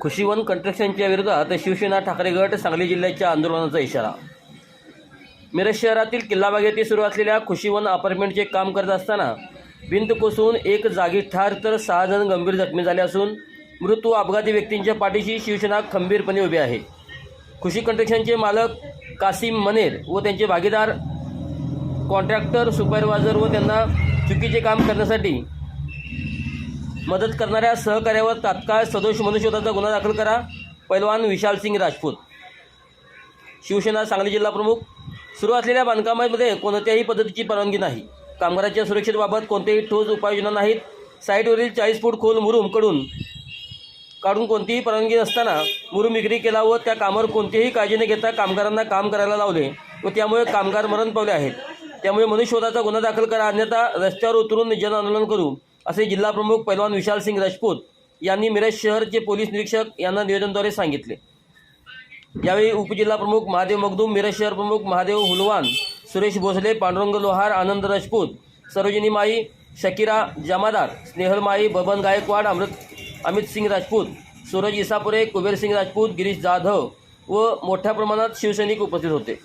खुशीवन कंट्रक्शनच्या विरोधात शिवसेना ठाकरे गट सांगली जिल्ह्याच्या आंदोलनाचा इशारा. मिरज शहरातील किल्लाबाग येथे सुरू असलेल्या खुशीवन अपार्टमेंटचे काम करत असताना भिंत कोसळून एक जागी ठार तर सहा जण गंभीर जखमी झाले असून मृत व अपघाती व्यक्तींच्या पाठीशी शिवसेना खंबीरपणे उभी आहे. खुशी कंट्रक्शनचे मालक कासिम मनेर व त्यांचे भागीदार कॉन्ट्रॅक्टर सुपरवायझर व त्यांना चुकीचे काम करण्यासाठी मदत करणाऱ्या सहकार्यावर तात्काळ सदोष मनुष्यवधाचा गुन्हा दाखल करा. पैलवान विशाल सिंग राजपूत. शिवसेना सांगली जिल्हा प्रमुख. सुरू असलेल्या बांधकामामध्ये कोणत्याही पद्धतीची परवानगी नाही. कामगारांच्या सुरक्षेबाबत कोणतेही ठोस उपाययोजना नाहीत. साईटवरील चाळीस फूट खोल मुरुमकडून काढून कोणतीही परवानगी नसताना मुरुम विक्री केला व त्या कामावर कोणतीही काळजी न घेता कामगारांना काम करायला लावले व त्यामुळे कामगार मरण पावले आहेत. त्यामुळे मनुष्यवधाचा गुन्हा दाखल करा. अन्यथा रस्त्यावर उतरून जन आंदोलन करू. असे जिल्हा प्रमुख पैलवान विशाल सिंग राजपूत यांनी मिरज शहरचे पोलीस निरीक्षक यांना निवेदनद्वारे सांगितले. यावेळी उपजिल्हा प्रमुख महादेव मगदूम मिरज शहर प्रमुख महादेव हुलवान सुरेश भोसले पांडुरंग लोहार आनंद राजपूत सरोजिनी माई शकिरा जमादार स्नेहल माई बबन गायकवाड अमृत अमित सिंग राजपूत सूरज इसापुरे कुबेर सिंग राजपूत गिरीश जाधव व मोठ्या प्रमाणात शिवसैनिक उपस्थित होते.